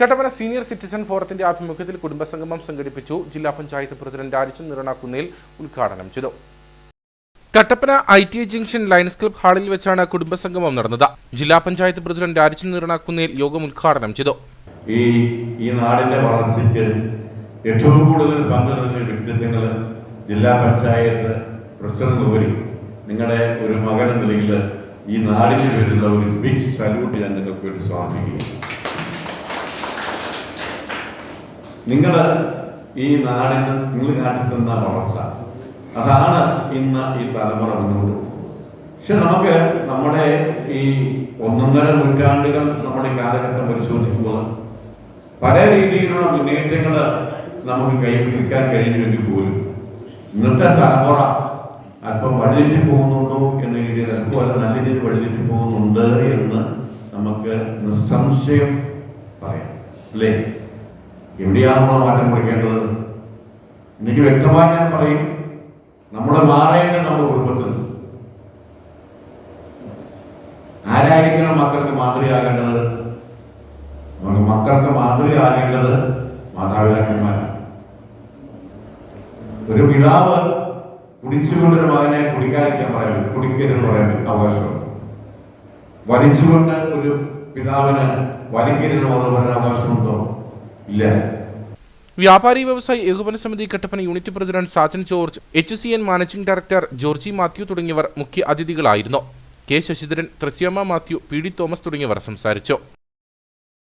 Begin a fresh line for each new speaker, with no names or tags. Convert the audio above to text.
Kattappana senior citizen ഫോറത്തിന്റെ ആഭിമുഖ്യത്തിൽ കുടുംബസംഗമം സംഘടിപ്പിച്ചു. ജില്ലാ പഞ്ചായത്ത് പ്രസിഡന്റ് രാജൻ നിറണാക്കുന്നേൽ ഉദ്ഘാടനം ചെയ്തു. Kattappana I T junction Lions Club ഹാളിൽ വെച്ചാണ് കുടുംബസംഗമം നടന്നത്. ജില്ലാ പഞ്ചായത്ത് പ്രസിഡന്റ് രാജൻ നിറണാക്കുന്നേൽ യോഗം ഉദ്ഘാടനം ചെയ്തു.
ഈ ഈ നാടിന്റെ വളർച്ചയ്ക്ക് ഏറ്റവും കൂടുതൽ പങ്ക് നൽകുന്ന വ്യക്തിത്വങ്ങൾ ജില്ലാ പഞ്ചായത്ത് പ്രസിഡന്റ് ഉപരി നിങ്ങളുടെ ഒരു മകൻ നിലയിൽ ഈ നാടിന് പേരിലുള്ള ഒരു ബിഗ് സല്യൂട്ട് ഞാൻ നിങ്ങൾക്ക് വേണ്ടി സമർപ്പിക്കുന്നു നിങ്ങൾ ഈ നാടിന് നിങ്ങൾ കാണിക്കുന്ന വളർച്ച. അതാണ് ഇന്ന് ഈ തലമുറ മുന്നോട്ട് പക്ഷെ നമുക്ക് നമ്മുടെ ഈ ഒന്നൊന്നര നൂറ്റാണ്ടുകൾ നമ്മുടെ കാലഘട്ടം പരിശോധിക്കുമ്പോൾ പല രീതിയിലുള്ള മുന്നേറ്റങ്ങൾ നമുക്ക് കൈവരിക്കാൻ കഴിഞ്ഞെങ്കിൽ പോലും ഇന്നത്തെ തലമുറ അല്പം വഴിതെറ്റി പോകുന്നുണ്ടോ എന്ന രീതിയിൽ അല്പം അല്ല നല്ല രീതിയിൽ വഴിതെറ്റി പോകുന്നുണ്ട് എന്ന് നമുക്ക് നിസ്സംശയം പറയാം. അല്ലേ? എവിടെയാണ് നമ്മൾ മാറ്റം കുറിക്കേണ്ടത് എനിക്ക് വ്യക്തമായി ഞാൻ പറയും നമ്മുടെ മാറേണ്ട നമ്മുടെ കുടുംബത്തിൽ ആരായിരിക്കണം മക്കൾക്ക് മാതൃകയാകേണ്ടത്? നമുക്ക് മക്കൾക്ക് മാതൃകയാകേണ്ടത് മാതാപിതാക്കന്മാരാണ്. ഒരു പിതാവ് കുടിച്ചുകൊണ്ടൊരു മകനെ കുടിക്കാതിരിക്കാൻ പറയാൻ കുടിക്കരുതെന്ന് പറയാൻ അവകാശമുണ്ട്. വലിച്ചുകൊണ്ട് ഒരു പിതാവിന് വലിക്കരുതെന്ന് പറഞ്ഞ അവകാശമുണ്ടോ? ഇല്ല.
വ്യാപാരി വ്യവസായി ഏകോപന സമിതി Kattappana unit president Sajan George H C N managing director Georgie Mathew തുടങ്ങിയവർ മുഖ്യ അതിഥികളായിരുന്നു. K Sasidharan Thresiamma Mathew P D Thomas തുടങ്ങിയവർ സംസാരിച്ചു.